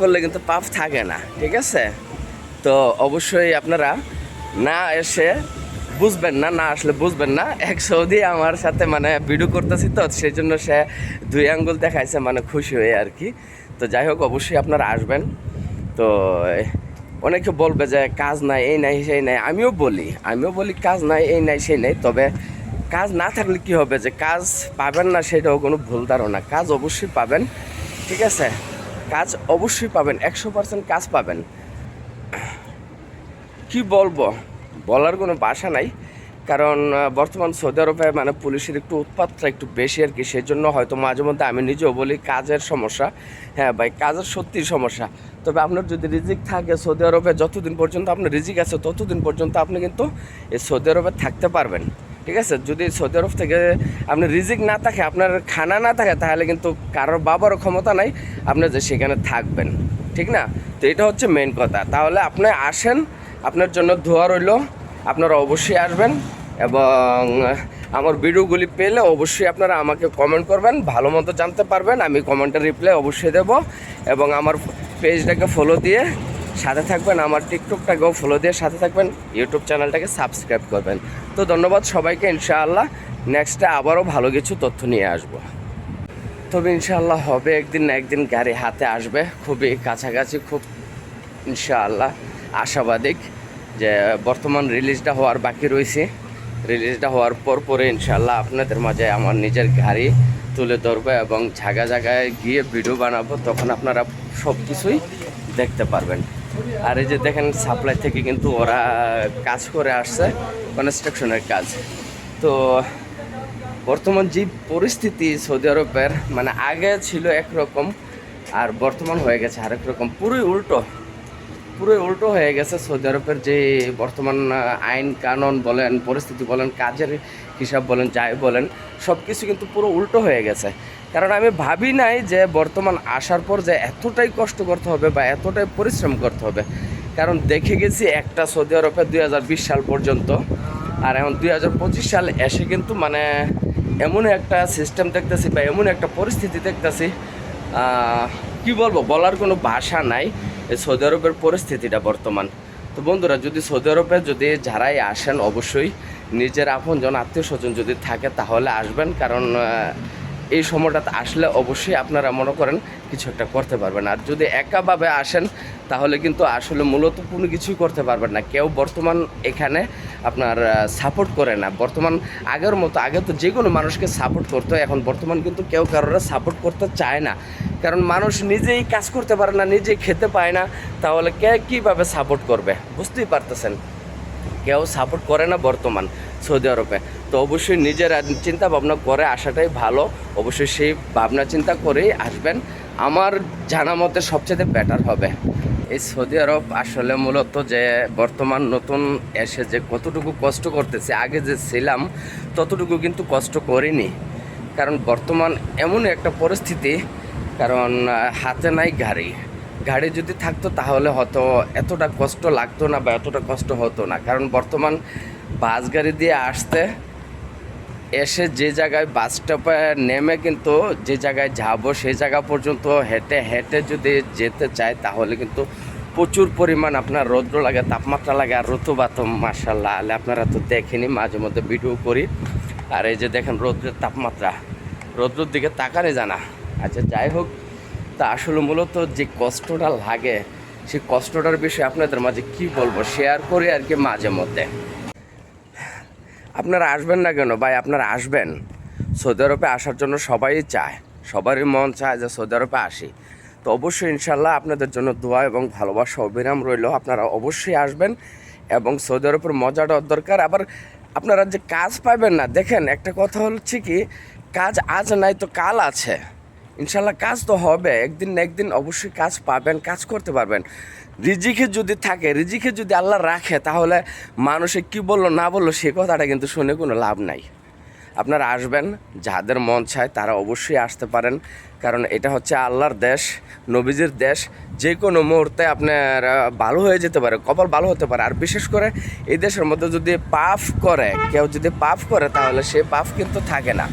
করলে কিন্তু পাপ থাকে না, ঠিক আছে? তো অবশ্যই আপনারা না এসে বুঝবেন না না আসলে বুঝবেন না। এক সৌদি আমার সাথে মানে ভিডিও করতেছি তো, সেই জন্য সে দুই আঙ্গুল দেখাইছে মানে খুশি হয়ে আর কি। তো যাই হোক, অবশ্যই আপনারা আসবেন। তো অনেকে বলবে যে কাজ নাই, এই নাই, সেই নাই। আমিও বলি আমিও বলি কাজ নাই, এই নাই, সেই নাই। তবে কাজ না থাকলে কি হবে? যে কাজ পাবেন না, সেটাও কোনো ভুল ধারণা। কাজ অবশ্যই পাবেন, ঠিক আছে? কাজ অবশ্যই পাবেন, একশো পার্সেন্ট কাজ পাবেন। কি বলব? বলার কোনো বাসা নাই, কারণ বর্তমান সৌদি আরবে মানে পুলিশের একটু উৎপাতটা একটু বেশি আর কি সেই জন্য হয়তো মাঝে মধ্যে আমি নিজেও বলি কাজের সমস্যা। হ্যাঁ ভাই, কাজের সত্যি সমস্যা। তবে আপনার যদি রিজিক থাকে সৌদি আরবে, যতদিন পর্যন্ত আপনার রিজিক আছে, ততদিন পর্যন্ত আপনি কিন্তু এই সৌদি আরবে থাকতে পারবেন। ঠিক আছে? যদি সৌদি আরব থেকে আপনার রিজিক না থাকে, আপনার খানা না থাকে, তাহলে কিন্তু কারোর বাবারও ক্ষমতা নাই আপনার যে সেখানে থাকবেন। ঠিক না? তো এটা হচ্ছে মেন কথা। তাহলে আপনি আসেন, আপনার জন্য ধোয়া রইল, আপনারা অবশ্যই আসবেন এবং আমার ভিডিওগুলি পেলে অবশ্যই আপনারা আমাকে কমেন্ট করবেন, ভালো মতো জানতে পারবেন, আমি কমেন্টের রিপ্লাই অবশ্যই দেব এবং আমার পেজটাকে ফলো দিয়ে সাথে থাকবেন, আমার টিকটকটাকেও ফলো দিয়ে সাথে থাকবেন ইউটিউব চ্যানেলটাকে সাবস্ক্রাইব করবেন। তো ধন্যবাদ সবাইকে, ইনশাআল্লাহ নেক্সটে আবারও ভালো কিছু তথ্য নিয়ে আসব। তবে ইনশাআল্লাহ হবে একদিন না একদিন গাড়ি হাতে আসবে, খুবই কাছাকাছি, খুব ইনশাআল্লাহ আশাবাদিক যে বর্তমান রিলিজটা হওয়ার বাকি রয়েছে। রিলিজটা হওয়ার পর পরে ইনশাআল্লাহ আপনাদের মাঝে আমার নিজের গাড়ি তুলে ধরবো এবং জায়গা জায়গায় গিয়ে ভিডিও বানাবো, তখন আপনারা সব কিছুই দেখতে পারবেন। আর এই যে দেখেন সাপ্লাই থেকে কিন্তু ওরা কাজ করে আসছে কনস্ট্রাকশনের কাজ। তো বর্তমান যে পরিস্থিতি সৌদি আরবের মানে আগে ছিল একরকম, আর বর্তমান হয়ে গেছে আরেক রকম। পুরোই উল্টো পুরোই উল্টো হয়ে গেছে সৌদি আরবের যে বর্তমান আইন কানুন বলেন, পরিস্থিতি বলেন, কাজের হিসাব বলেন, যাই বলেন সব কিছু কিন্তু পুরো উল্টো হয়ে গেছে। কারণ আমি ভাবি নাই যে বর্তমান আসার পর যে এতটাই কষ্ট করতে হবে বা এতটাই পরিশ্রম করতে হবে। কারণ দেখে গেছি একটা সৌদি আরবে দুই হাজার বিশ সাল পর্যন্ত, আর এখন দুই হাজার পঁচিশ সাল এসে কিন্তু মানে এমন একটা সিস্টেম দেখতেছি বা এমন একটা পরিস্থিতি দেখতেছি কি বলব, বলার কোনো ভাষা নাই এই সৌদি আরবের পরিস্থিতিটা বর্তমান। তো বন্ধুরা, যদি সৌদি আরবে যদি যারাই আসেন অবশ্যই নিজের আপনজন আত্মীয় স্বজন যদি থাকে তাহলে আসবেন। কারণ এই সময়টাতে আসলে অবশ্যই আপনারা মনে করেন কিছু একটা করতে পারবেন। আর যদি একাভাবে আসেন, তাহলে কিন্তু আসলে মূলত কোনো কিছুই করতে পারবেন না। কেউ বর্তমান এখানে আপনার সাপোর্ট করে না। বর্তমান আগের মতো, আগে তো যে কোনো মানুষকে সাপোর্ট করতো, এখন বর্তমান কিন্তু কেউ কারোর সাপোর্ট করতে চায় না। কারণ মানুষ নিজেই কাজ করতে পারে না, নিজেই খেতে পায় না, তাহলে কে কীভাবে সাপোর্ট করবে? বুঝতেই পারতেছেন। কেউ সাপোর্ট করে না বর্তমান সৌদি আরবে। তো অবশ্যই নিজের চিন্তা ভাবনা করে আসাটাই ভালো। অবশ্যই সেই ভাবনা চিন্তা করেই আসবেন। আমার জানা মতে সবচেয়ে বেটার হবে। এই সৌদি আরব আসলে মূলত যে বর্তমান নতুন এসে যে কতটুকু কষ্ট করতেছে, আগে যে ছিলাম, ততটুকু কিন্তু কষ্ট করিনি। কারণ বর্তমান এমন একটা পরিস্থিতি, কারণ হাতে নাই গাড়ি। গাড়ি যদি থাকতো তাহলে হয়তো এতটা কষ্ট লাগতো না বা এতটা কষ্ট হতো না। কারণ বর্তমান বাস গাড়ি দিয়ে আসতে, এসে যে জায়গায় বাস স্টপে নেমে কিন্তু যে জায়গায় যাব সেই জায়গা পর্যন্ত হেঁটে হেঁটে যদি যেতে চায় তাহলে কিন্তু প্রচুর পরিমাণ আপনার রৌদ্র লাগে, তাপমাত্রা লাগে আর ঋতুবাত মার্শাল্লাহ আলে আপনারা তো দেখেনি মাঝে মধ্যে ভিডিও করি। আর এই যে দেখেন রৌদ্রের তাপমাত্রা, রৌদ্রের দিকে তাকানে জানা। আচ্ছা যাই হোক তা আসলে মূলত যে কষ্টটা লাগে, সেই কষ্টটার বিষয়ে আপনাদের মাঝে কি বলব? শেয়ার করি আর কি মাঝে মধ্যে। আপনারা আসবেন না কেন? ভাই, আপনারা আসবেন। সৌদি আরবে আসার জন্য সবাই চায়। সবারই মন চায় যে সৌদি আরবে আসি। তো অবশ্যই ইনশাল্লাহ আপনাদের জন্য দোয়া এবং ভালোবাসা অবিরাম রইল। আপনারা অবশ্যই আসবেন এবং সৌদি আরবের মজাটা দরকার। আবার আপনারা যে কাজ পাবেন না, দেখেন, একটা কথা হচ্ছে কি, কাজ আজ নাই তো কাল আছে। ইনশাল্লাহ কাজ তো হবে, একদিন না একদিন অবশ্যই কাজ পাবেন, কাজ করতে পারবেন। রিজিকে যদি থাকে, রিজিকে যদি আল্লাহ রাখে, তাহলে মানুষে কি বলল, না বলল, সে কথাটা কিন্তু শুনে কোনো লাভ নাই। আপনারা আসবেন, যাদের মন চায় তারা অবশ্যই আসতে পারেন, কারণ এটা হচ্ছে আল্লাহর দেশ, নবীজির দেশ। যে কোনো মুহূর্তে আপনার ভালো হয়ে যেতে পারে, কপাল ভালো হতে পারে। আর বিশেষ করে এই দেশের মধ্যে যদি পাপ করে, কেউ যদি পাপ করে, তাহলে সে পাপ কিন্তু থাকে না।